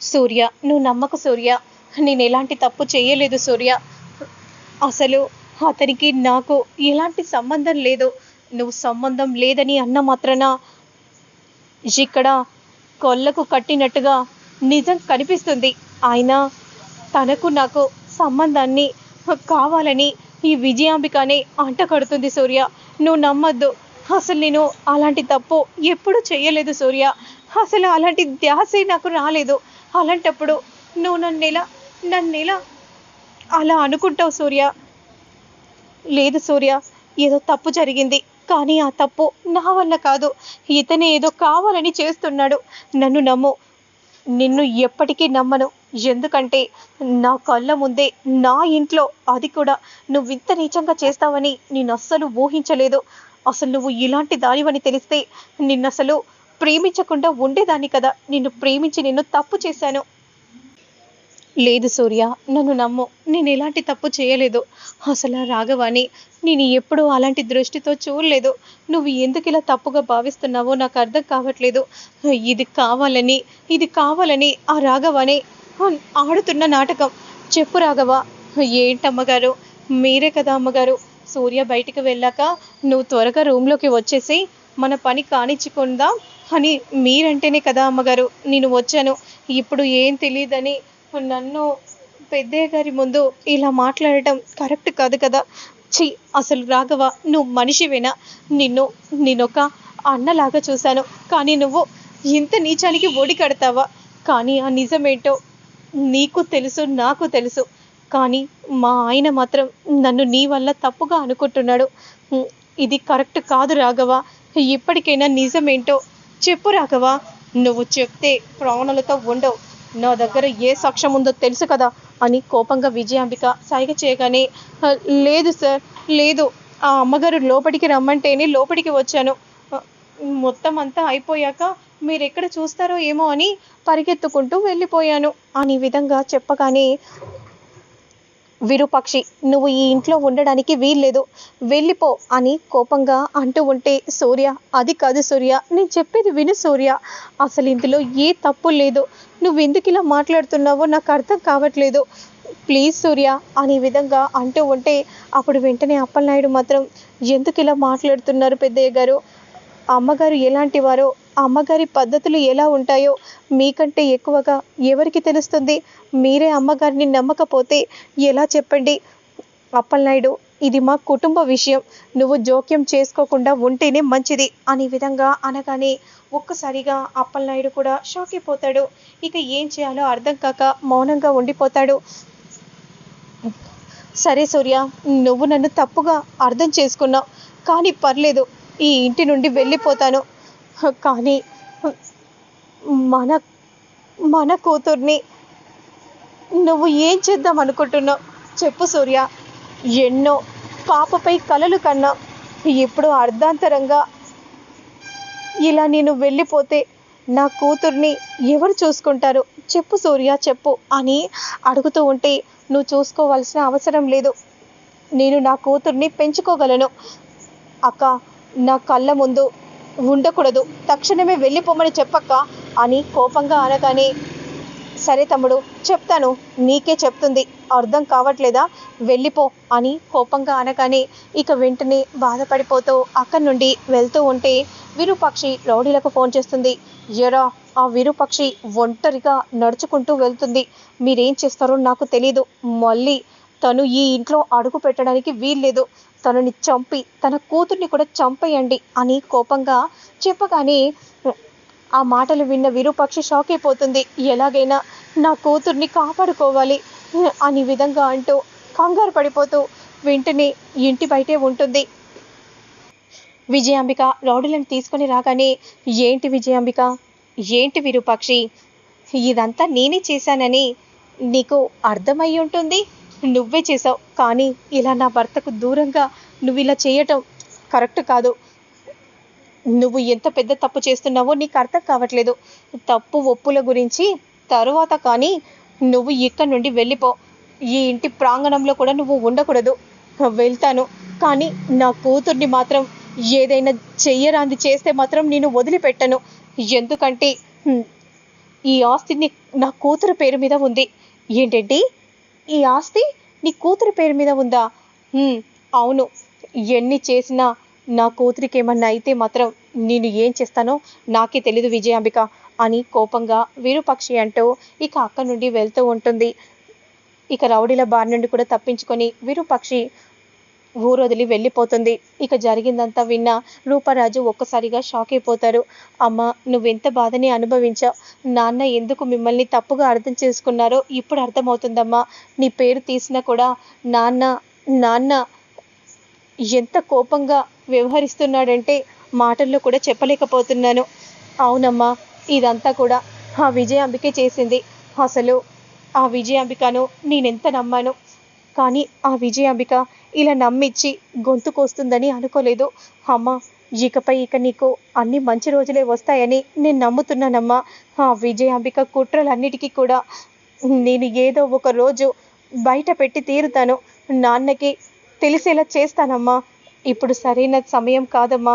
సూర్య నువ్వు నమ్మకు సూర్య. నేను ఎలాంటి తప్పు చేయలేదు సూర్య. అసలు అతనికి నాకు ఎలాంటి సంబంధం లేదు. నువ్వు సంబంధం లేదని అన్న మాత్రాన ఇక్కడ కొల్లకు కట్టినట్టుగా నిజం కనిపిస్తుంది. ఆయన తనకు నాకు సంబంధాన్ని కావాలని ఈ విజయాంబికనే అంట కడుతుంది సూర్య. నువ్వు నమ్మద్దు. అసలు నేను అలాంటి తప్పు ఎప్పుడు చేయలేదు సూర్య. అసలు అలాంటి ధ్యాసే నాకు రాలేదు. అలాంటప్పుడు నువ్వు నన్ను ఇలా నన్ను ఎలా అలా అనుకుంటావు సూర్య? లేదు సూర్య ఏదో తప్పు జరిగింది. కానీ ఆ తప్పు నా వల్ల కాదు. ఇతనే ఏదో కావాలని చేస్తున్నాడు. నన్ను నమ్ము. నిన్ను ఎప్పటికీ నమ్మను. ఎందుకంటే నా కళ్ళ ముందే నా ఇంట్లో అది కూడా నువ్వు ఇంత నీచంగా చేస్తావని నేను అస్సలు ఊహించలేదు. అసలు నువ్వు ఇలాంటి దానివని తెలిస్తే నిన్నసలు అసలు ప్రేమించకుండా ఉండేదాన్ని కదా. నిన్ను ప్రేమించి నిన్ను తప్పు చేశాను. లేదు సూర్య నన్ను నమ్ము. నేను ఎలాంటి తప్పు చేయలేదు. అసలు రాఘవాణి నేను ఎప్పుడూ అలాంటి దృష్టితో చూడలేదు. నువ్వు ఎందుకు ఇలా తప్పుగా భావిస్తున్నావో నాకు అర్థం కావట్లేదు. ఇది కావాలని ఇది కావాలని ఆ రాఘవాణి ఆడుతున్న నాటకం. చెప్పు రాఘవ ఏంటమ్మగారు మీరే కదా అమ్మగారు సూర్య బయటికి వెళ్ళాక నువ్వు త్వరగా రూమ్లోకి వచ్చేసి మన పని కానిచ్చుకుందాం. అని మీరంటేనే కదా అమ్మగారు నేను వచ్చాను. ఇప్పుడు ఏం తెలియదని నన్ను పెద్దయ్య గారి ముందు ఇలా మాట్లాడటం కరెక్ట్ కాదు కదా. ఛీ అసలు రాఘవ నువ్వు మనిషివేనా? నిన్ను నేనొక అన్నలాగా చూశాను. కానీ నువ్వు ఇంత నీచానికి ఓడి కడతావా? కానీ ఆ నిజమేంటో నీకు తెలుసు నాకు తెలుసు. కానీ మా ఆయన మాత్రం నన్ను నీ వల్ల తప్పుగా అనుకుంటున్నాడు. ఇది కరెక్ట్ కాదు రాఘవ. ఇప్పటికైనా నిజమేంటో చెప్పు రాఘవ నువ్వు చెప్తే ప్రాణాలతో ఉండవు. నా దగ్గర ఏ సాక్ష్యం ఉందో తెలుసు కదా అని కోపంగా విజయాంబిక సైగ చేయగానే లేదు సార్ లేదు. ఆ అమ్మగారు లోపలికి రమ్మంటేనే లోపలికి వచ్చాను. మొత్తం అంతా అయిపోయాక మీరు ఎక్కడ చూస్తారో ఏమో అని పరిగెత్తుకుంటూ వెళ్ళిపోయాను అని విధంగా చెప్పగానే విరూపాక్షి నువ్వు ఈ ఇంట్లో ఉండడానికి వీల్లేదు. వెళ్ళిపో అని కోపంగా అంటూ ఉంటే సూర్య అది కాదు సూర్య నేను చెప్పేది విను సూర్య. అసలు ఇందులో ఏ తప్పు లేదు. నువ్వు ఎందుకు ఇలా మాట్లాడుతున్నావో నాకు అర్థం కావట్లేదు. ప్లీజ్ సూర్య అనే విధంగా అంటూ ఉంటే అప్పుడు వెంటనే అప్పలనాయుడు మాత్రం ఎందుకు ఇలా మాట్లాడుతున్నారు పెద్దయ్య గారు? అమ్మగారు ఎలాంటి వారో? అమ్మగారి పద్ధతులు ఎలా ఉంటాయో మీకంటే ఎక్కువగా ఎవరికి తెలుస్తుంది? మీరే అమ్మగారిని నమ్మకపోతే ఎలా చెప్పండి? అప్పలనాయుడు ఇది మా కుటుంబ విషయం. నువ్వు జోక్యం చేసుకోకుండా ఉంటేనే మంచిది. అనే విధంగా అనగానే ఒక్కసారిగా అప్పలనాయుడు కూడా షాక్ అయిపోతాడు. ఇక ఏం చేయాలో అర్థం కాక మౌనంగా ఉండిపోతాడు. సరే సూర్య నువ్వు నన్ను తప్పుగా అర్థం చేసుకున్నావు. కానీ పర్లేదు ఈ ఇంటి నుండి వెళ్ళిపోతాను. కానీ మన మన కూతుర్ని నువ్వు ఏం చేద్దాం అనుకుంటున్నావు? చెప్పు సూర్య. ఎన్నో పాపపై కలలు కన్నా ఇప్పుడు అర్ధాంతరంగా ఇలా నేను వెళ్ళిపోతే నా కూతుర్ని ఎవరు చూసుకుంటారు? చెప్పు సూర్య చెప్పు అని అడుగుతూ ఉంటే నువ్వు చూసుకోవాల్సిన అవసరం లేదు. నేను నా కూతుర్ని పెంచుకోగలను. అక్క నా కళ్ళ ముందు ఉండకూడదు. తక్షణమే వెళ్ళిపోమని చెప్పక్క. అని కోపంగా అనగానే సరే తమ్ముడు చెప్తాను. నీకే చెప్తుంది. అర్థం కావట్లేదా? వెళ్ళిపో అని కోపంగా అనగానే ఇక వెంటనే బాధపడిపోతూ అక్కడి నుండి వెళ్తూ ఉంటే విరూపాక్షి రౌడీలకు ఫోన్ చేస్తుంది. ఎరా ఆ విరూపాక్షి ఒంటరిగా నడుచుకుంటూ వెళ్తుంది. మీరేం చేస్తారో నాకు తెలీదు. మళ్ళీ తను ఈ ఇంట్లో అడుగు పెట్టడానికి వీల్లేదు. తనని చంపి తన కూతుర్ని కూడా చంపేయండి అని కోపంగా చెప్పగానే ఆ మాటలు విన్న విరూపాక్షి షాక్ అయిపోతుంది. ఎలాగైనా నా కూతుర్ని కాపాడుకోవాలి అని విధంగా అంటూ కంగారు పడిపోతూ వెంటనే ఇంటి బయటే ఉంటుంది. విజయాంబిక రౌడీలను తీసుకొని రాగానే ఏంటి విజయాంబిక? ఏంటి విరూపాక్షి? ఇదంతా నేనే చేశానని నీకు అర్థమై ఉంటుంది? నువ్వే చేసావు కానీ ఇలా నా భర్తకు దూరంగా నువ్వు ఇలా చేయటం కరెక్ట్ కాదు. నువ్వు ఎంత పెద్ద తప్పు చేస్తున్నావో నీకు అర్థం కావట్లేదు. తప్పు ఒప్పుల గురించి తరువాత కానీ నువ్వు ఇక్కడి నుండి వెళ్ళిపో. ఈ ఇంటి ప్రాంగణంలో కూడా నువ్వు ఉండకూడదు. వెళ్తాను. కానీ నా కూతుర్ని మాత్రం ఏదైనా చెయ్యరాంది చేస్తే మాత్రం నేను వదిలిపెట్టను. ఎందుకంటే ఈ ఆస్తిని నా కూతురు పేరు మీద ఉంది. ఏంటంటే ఈ ఆస్తి నీ కూతురు పేరు మీద ఉందా? అవును. ఎన్ని చేసినా నా కూతురికి ఏమన్నా అయితే మాత్రం నేను ఏం చేస్తానో నాకే తెలీదు విజయాంబిక అని కోపంగా విరూపాక్షి అంటూ ఇక అక్క నుండి వెళ్తూ ఉంటుంది. ఇక రౌడీల బారి నుండి కూడా తప్పించుకొని విరూపాక్షి ఊరొదిలి వెళ్ళిపోతుంది. ఇక జరిగిందంతా విన్న రూపరాజు ఒక్కసారిగా షాక్ అయిపోతారు. అమ్మ నువ్వెంత బాధని అనుభవించావు నాన్న ఎందుకు మిమ్మల్ని తప్పుగా అర్థం చేసుకున్నారో ఇప్పుడు అర్థమవుతుందమ్మా. నీ పేరు తీసినా కూడా నాన్న నాన్న ఎంత కోపంగా వ్యవహరిస్తున్నాడంటే మాటల్లో కూడా చెప్పలేకపోతున్నాను. అవునమ్మా ఇదంతా కూడా ఆ విజయాంబికే చేసింది. అసలు ఆ విజయాంబికను నేనెంత నమ్మాను? కానీ ఆ విజయాంబిక ఇలా నమ్మిచ్చి గొంతు కోస్తుందని అనుకోలేదు. అమ్మ ఇకపై ఇక నీకు అన్ని మంచి రోజులే వస్తాయని నేను నమ్ముతున్నానమ్మా. ఆ విజయాంబిక కుట్రలన్నిటికీ కూడా నేను ఏదో ఒక రోజు బయట పెట్టి తీరుతాను. నాన్నకి తెలిసేలా చేస్తానమ్మా. ఇప్పుడు సరైన సమయం కాదమ్మా.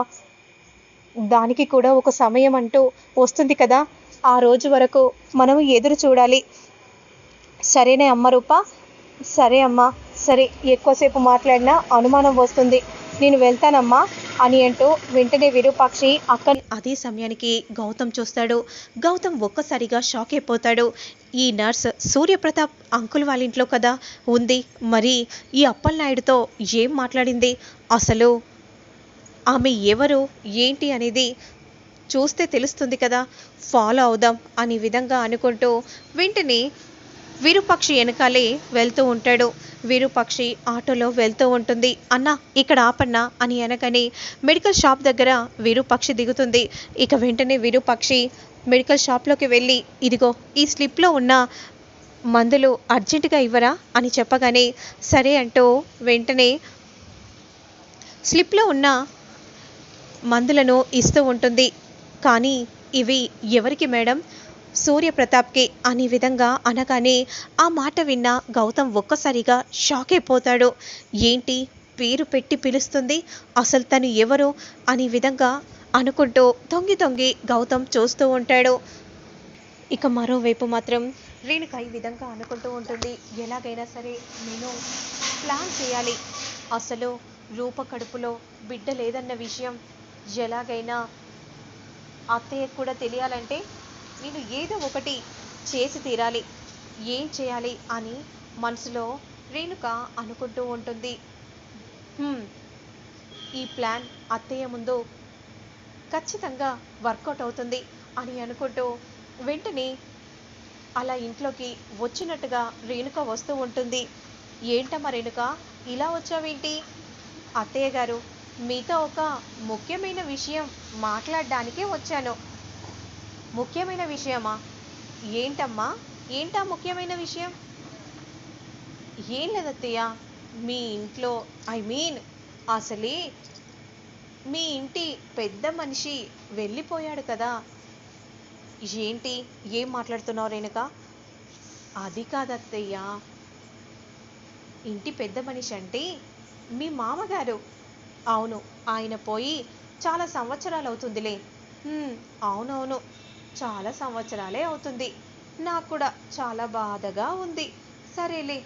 దానికి కూడా ఒక సమయం అంటూ వస్తుంది కదా. ఆ రోజు వరకు మనం ఎదురు చూడాలి. సరేనే అమ్మ రూప? సరే అమ్మా. సరే ఎక్కువసేపు మాట్లాడినా అనుమానం వస్తుంది. నేను వెళ్తానమ్మా అని అంటూ వెంటనే విరూపాక్షి అక్క అదే సమయానికి గౌతమ్ చూస్తాడు. గౌతమ్ ఒక్కసారిగా షాక్ అయిపోతాడు. ఈ నర్స్ సూర్యప్రతాప్ అంకుల్ వాళ్ళ ఇంట్లో కదా ఉంది. మరి ఈ అప్పలనాయుడుతో ఏం మాట్లాడింది? అసలు ఆమె ఎవరు? ఏంటి అనేది చూస్తే తెలుస్తుంది కదా. ఫాలో అవుదాం అనే విధంగా అనుకుంటూ వెంటనే విరూపాక్షి వెనకాలే వెళ్తూ ఉంటాడు. విరూపాక్షి ఆటోలో వెళ్తూ ఉంటుంది. అన్న ఇక్కడ ఆపన్నా అని అనగానే మెడికల్ షాప్ దగ్గర విరూపాక్షి దిగుతుంది. ఇక వెంటనే విరూపాక్షి మెడికల్ షాప్లోకి వెళ్ళి ఇదిగో ఈ స్లిప్లో ఉన్న మందులు అర్జెంటుగా ఇవ్వరా? అని చెప్పగానే సరే అంటూ వెంటనే స్లిప్లో ఉన్న మందులను ఇస్తూ ఉంటుంది. కానీ ఇవి ఎవరికి మేడం? సూర్యప్రతాప్కి అనే విధంగా అనగానే ఆ మాట విన్న గౌతమ్ ఒక్కసారిగా షాక్ అయిపోతాడు. ఏంటి? పేరు పెట్టి పిలుస్తుంది? అసలు తను ఎవరు? అనే విధంగా అనుకుంటూ తొంగి తొంగి గౌతమ్ చూస్తూ ఉంటాడు. ఇక మరోవైపు మాత్రం రేణుక ఈ విధంగా అనుకుంటూ ఉంటుంది. ఎలాగైనా సరే నేను ప్లాన్ చేయాలి. అసలు రూప కడుపులో బిడ్డ లేదన్న విషయం ఎలాగైనా అత్తయ్య కూడా తెలియాలంటే నేను ఏదో ఒకటి చేసి తీరాలి. ఏం చేయాలి అని మనసులో రేణుక అనుకుంటూ ఉంటుంది. ఈ ప్లాన్ అత్తయ్య ముందు ఖచ్చితంగా వర్కౌట్ అవుతుంది అని అనుకుంటూ వెంటనే అలా ఇంట్లోకి వచ్చినట్టుగా రేణుక వస్తూ ఉంటుంది. ఏంటమ్మా రేణుక ఇలా వచ్చావేంటి? అత్తయ్య గారు మీతో ఒక ముఖ్యమైన విషయం మాట్లాడడానికే వచ్చాను. ముఖ్యమైన విషయమా? ఏంటమ్మా? ఏంటా ముఖ్యమైన విషయం? ఏం లేదత్తయ్య మీ ఇంట్లో ఐ మీన్ అసలే మీ ఇంటి పెద్ద మనిషి వెళ్ళిపోయాడు కదా. ఏంటి? ఏం మాట్లాడుతున్నావు రేణుక? అది కాదత్తయ్య. ఇంటి పెద్ద మనిషి అంటే మీ మామగారు. అవును ఆయన పోయి చాలా సంవత్సరాలు అవుతుందిలే అవునవును. చాలా సంవత్సరాలే అవుతుంది. నాకు కూడా చాలా బాధగా ఉంది. సరేలే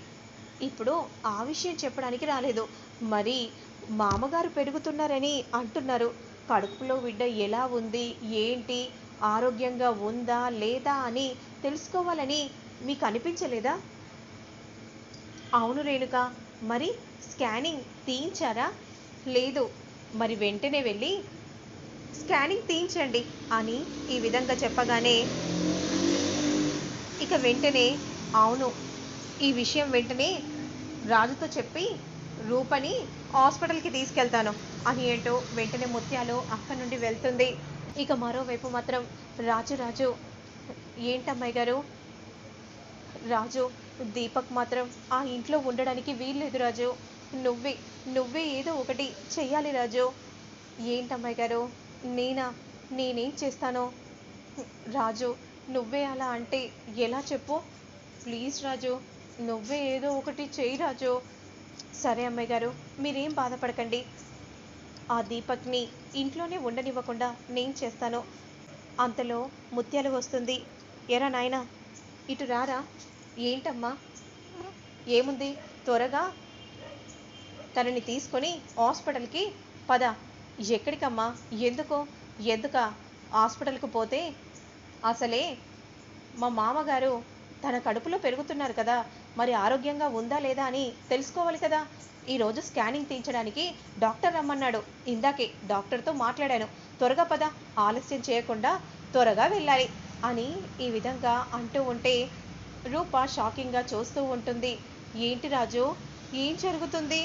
ఇప్పుడు ఆ విషయం చెప్పడానికి రాలేదు. మరి మామగారు పెరుగుతున్నారని అంటున్నారు. కడుపులో బిడ్డ ఎలా ఉంది? ఏంటి? ఆరోగ్యంగా ఉందా? లేదా? అని తెలుసుకోవాలని మీకు అనిపించలేదా? అవును రేణుక మరి స్కానింగ్ తీయించారా? లేదు. మరి వెంటనే వెళ్ళి స్కానింగ్ తీయించండి అని ఈ విధంగా చెప్పగానే ఇక వెంటనే అవును ఈ విషయం వెంటనే రాజుతో చెప్పి రూపని హాస్పిటల్కి తీసుకెళ్తాను. అని ఏంటో వెంటనే ముత్యాలు అక్కడి నుండి వెళ్తుంది. ఇక మరోవైపు మాత్రం రాజు రాజు ఏంటమ్మాయి గారు? రాజు దీపక్ మాత్రం ఆ ఇంట్లో ఉండడానికి వీల్లేదు రాజు. నువ్వే నువ్వే ఏదో ఒకటి చెయ్యాలి రాజు. ఏంటమ్మాయి గారు? నేనా? నేనేం చేస్తానో? రాజు నువ్వే అలా అంటే ఎలా చెప్పు? ప్లీజ్ రాజు నువ్వే ఏదో ఒకటి చేయి రాజు. సరే అమ్మాయి గారు మీరేం బాధపడకండి. ఆ దీపక్ని ఇంట్లోనే ఉండనివ్వకుండా నేను చేస్తాను. అంతలో ముత్యాలు వస్తుంది. ఎరా నాయనా ఇటు రారా? ఏంటమ్మా? ఏముంది? త్వరగా తనని తీసుకొని హాస్పిటల్కి పద. ఎక్కడికమ్మా? ఎందుకో? ఎందుక? హాస్పిటల్కి పోతే? అసలే మా మామగారు తన కడుపులో పెరుగుతున్నారు కదా మరి ఆరోగ్యంగా ఉందా లేదా అని తెలుసుకోవాలి కదా. ఈరోజు స్కానింగ్ తీయించడానికి డాక్టర్ రమ్మన్నాడు. ఇందాకే డాక్టర్తో మాట్లాడాను. త్వరగా పద ఆలస్యం చేయకుండా త్వరగా వెళ్ళాలి అని ఈ విధంగా అంటూ ఉంటే రూప షాకింగ్గా చూస్తూ ఉంటుంది. ఏంటి రాజు? ఏం జరుగుతుంది?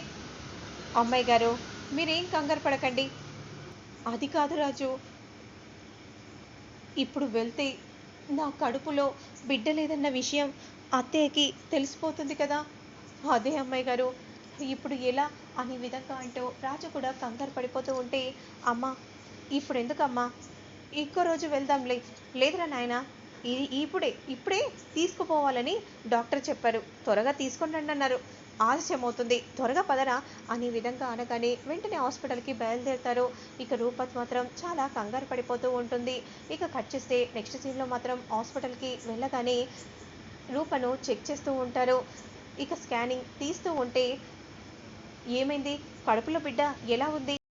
అమ్మాయి గారు మీరేం కంగారు పడకండి. అది కాదు రాజు. ఇప్పుడు వెళ్తే నా కడుపులో బిడ్డ లేదన్న విషయం అత్తయ్యకి తెలిసిపోతుంది కదా? అదే అమ్మాయి గారు ఇప్పుడు ఎలా అనే విధంగా అంటూ రాజు కూడా కంగారు పడిపోతూ ఉంటే అమ్మ ఇప్పుడు ఎందుకమ్మా? ఇంకో రోజు వెళ్దాంలే. లేదురా నాయనా ఇది ఇప్పుడే ఇప్పుడే తీసుకుపోవాలని డాక్టర్ చెప్పారు. త్వరగా తీసుకొని రండి అన్నారు. ఆలస్యం అవుతుంది త్వరగా పదరా అనే విధంగా అనగానే వెంటనే హాస్పిటల్కి బయలుదేరుతారు. ఇక రూపత్ మాత్రం చాలా కంగారు పడిపోతూ ఉంటుంది. ఇక కట్ చేస్తే నెక్స్ట్ సీన్లో మాత్రం హాస్పిటల్కి వెళ్ళగానే రూపను చెక్ చేస్తూ ఉంటారు. ఇక స్కానింగ్ తీస్తూ ఉంటే ఏమైంది? కడుపులో బిడ్డ ఎలా ఉంది?